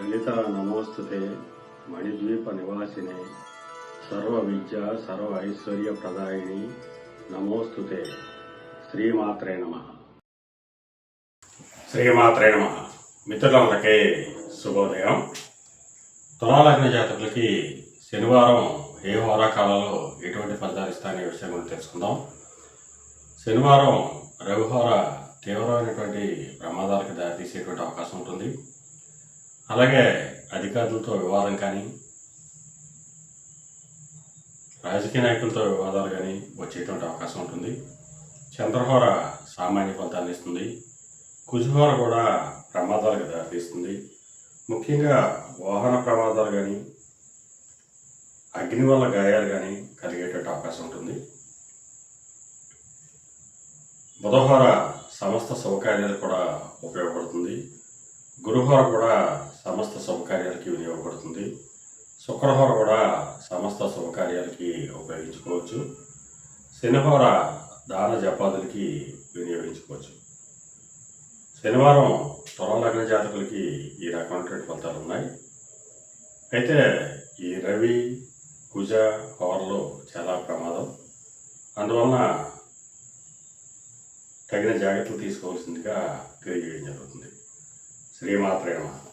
లలిత నమోస్తుతే మణిద్వీప నివాసినే సర్వ విద్య సర్వ ఐశ్వర్య ప్రదాయిని నమోస్తుతే శ్రీమాత్రే నమ. శ్రీమాత్రే నమ. మిత్రులందరికీ శుభోదయం. తులాలగ్న జాతకులకి శనివారం ఏ హోరాకాలలో ఎటువంటి ఫలితాలు ఇస్తాయనే విషయం గురించి తెలుసుకుందాం. శనివారం రవిహోర తీవ్రమైనటువంటి ప్రమాదాలకు దారితీసేటువంటి అవకాశం ఉంటుంది. అలాగే అధికారులతో వివాదం కానీ రాజకీయ నాయకులతో వివాదాలు కానీ వచ్చేటువంటి అవకాశం ఉంటుంది. చంద్రహోర సామాన్య ఫలితాన్ని ఇస్తుంది. కుజుహోర కూడా ప్రమాదాలకు దారితీస్తుంది. ముఖ్యంగా వాహన ప్రమాదాలు కానీ అగ్ని వల్ల గాయాలు కానీ కలిగేటువంటి అవకాశం ఉంటుంది. బుధహోర సమస్త శుభకార్యాలు కూడా ఉపయోగపడుతుంది. గురుహోర కూడా సమస్త శుభకార్యాలకి వినియోగపడుతుంది. శుక్రహోర కూడా సమస్త శుభకార్యాలకి ఉపయోగించుకోవచ్చు. శనిహోర దాన జపాదులకి వినియోగించుకోవచ్చు. శనివారం తులలగ్న జాతకులకి ఈ రకమైనటువంటి ఫలితాలు ఉన్నాయి. అయితే ఈ రవి కుజ హోరలు చాలా ప్రమాదం. అందువలన తగిన జాగ్రత్తలు తీసుకోవాల్సిందిగా తెలియజేయడం జరుగుతుంది. శ్రీమాత్రే